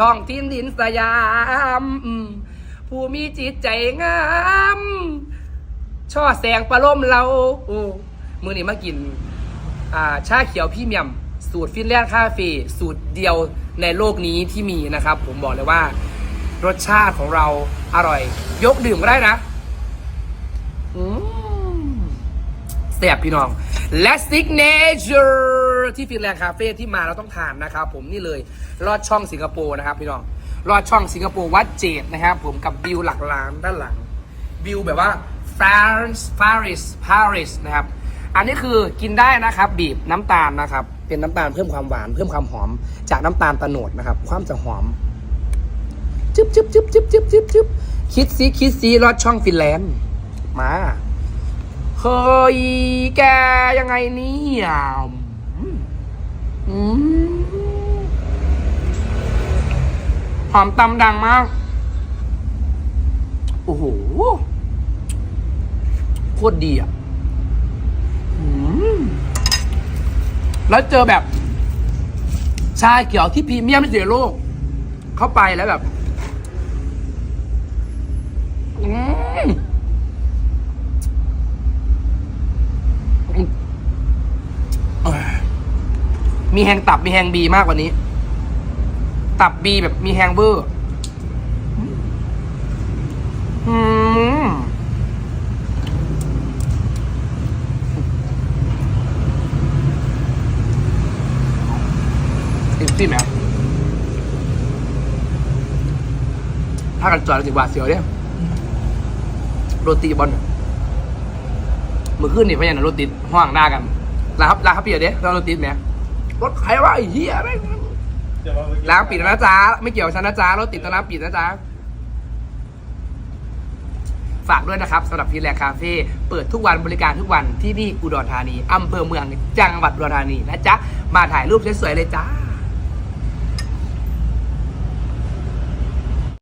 ท้องทินดินสยาม ผู้มีจิตใจงาม ช่อแสงประลมเราโอ้มือนี้มากิน อ่า ชาเขียวพี่เมียม สูตรฟินแลนด์คาเฟ่สูตรเดียวในโลกนี้ที่มีนะครับ ผมบอกเลยว่า รสชาติของเราอร่อย ยกดื่มก็ได้นะอืมแซ่บพี่น้องและซิกเนเจ อร์ที่ฟินแลนด์คาเฟ่ที่มาเราต้องทานนะครับผมนี่เลยลอดช่องสิงคโปร์นะครับพี่น้องลอดช่องสิงคโปร์วัดเจดนะครับผมกับวิวหลักล้านด้านหลังวิวแบบว่า France Paris Paris นะครับ อันนี้คือกินได้นะครับบีบน้ำตาลนะครับ เป็นน้ำตาลเพิ่มความหวาน เพิ่มความหอม จากน้ำตาลตะโนดนะครับ ความจะหอมจึ๊บจึ๊บจึ๊บจึ๊บจึ๊บจึ๊บจึ๊บคิดซีคิดซีรอดช่องฟินแลนด์มาเฮ้ยแกยังไงเนี่ย หอมตำดังมาก โอ้โห โคตรดีอะอืมแล้วเจอแบบ ชาเขียวที่พรีเมียมที่สุดในโลก เข้าไปแล้วแบบ อืมเอ้ย มีแหงตับมีแหงบีมากกว่านี้ ตับบีแบบมีแหงเบอร์อืมติดติดไหมถ้ากันจอดแล้วสิบาทเสียวเนี่ยโรตีบอลมือขึ้นนี่พยานโรติดห้างหน้ากันลาครับลาครับเปียเด้เราโรติดไหม รถใครวะไอ้เหี้ยแม่งแต่ว่าเมื่อกี้ร้านปิดแล้วนะจ๊ะไม่เกี่ยวกับฉันนะจ๊ะรถติดตอนร้านปิดนะจ๊ะฝากด้วยนะครับสำหรับพีแลคาเฟ่เปิดทุกวันบริการทุกวันที่นี่อุดรธานีอำเภอเมืองจังหวัดอุดรธานีนะจ๊ะมาถ่ายรูปสวยๆเลยจ้า